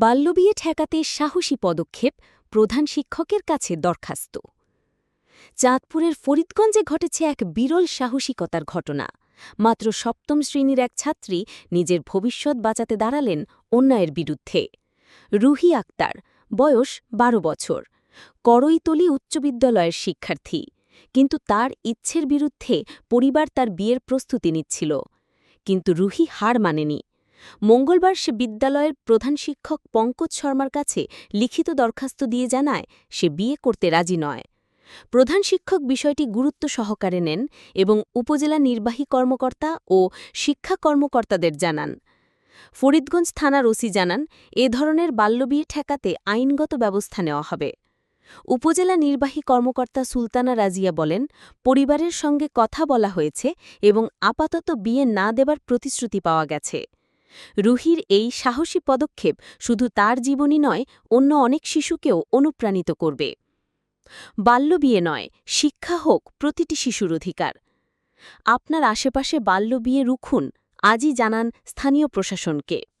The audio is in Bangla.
বাল্যবিয়ে ঠেকাতে সাহসী পদক্ষেপ প্রধান শিক্ষকের কাছে দরখাস্ত। চাঁদপুরের ফরিদগঞ্জে ঘটেছে এক বিরল সাহসিকতার ঘটনা। মাত্র সপ্তম শ্রেণির এক ছাত্রী নিজের ভবিষ্যৎ বাঁচাতে দাঁড়ালেন অন্যায়ের বিরুদ্ধে। রুহি আক্তার, বয়স বারো বছর করইতলি উচ্চ বিদ্যালয়ের শিক্ষার্থী। কিন্তু তার ইচ্ছের বিরুদ্ধে পরিবার তার বিয়ের প্রস্তুতি নিচ্ছিল। কিন্তু রুহি হার মানেনি। মঙ্গলবার সে বিদ্যালয়ের প্রধান শিক্ষক পঙ্কজ শর্মার কাছে লিখিত দরখাস্ত দিয়ে জানায় সে বিয়ে করতে রাজি নয়। প্রধান শিক্ষক বিষয়টি গুরুত্ব সহকারে নেন এবং উপজেলা নির্বাহী কর্মকর্তা ও শিক্ষা কর্মকর্তাদের জানান। ফরিদগঞ্জ থানার ওসি জানান, এ ধরনের বাল্যবিয়ে ঠেকাতে আইনগত ব্যবস্থা নেওয়া হবে। উপজেলা নির্বাহী কর্মকর্তা সুলতানা রাজিয়া বলেন, পরিবারের সঙ্গে কথা বলা হয়েছে এবং আপাতত বিয়ে না দেবার প্রতিশ্রুতি পাওয়া গেছে। রুহির এই সাহসী পদক্ষেপ শুধু তার জীবনই নয়, অন্য অনেক শিশুকেও অনুপ্রাণিত করবে। বাল্য বিয়ে নয়, শিক্ষা হোক প্রতিটি শিশুর অধিকার। আপনার আশেপাশে বাল্য বিয়ে রুখুন, আজই জানান স্থানীয় প্রশাসনকে।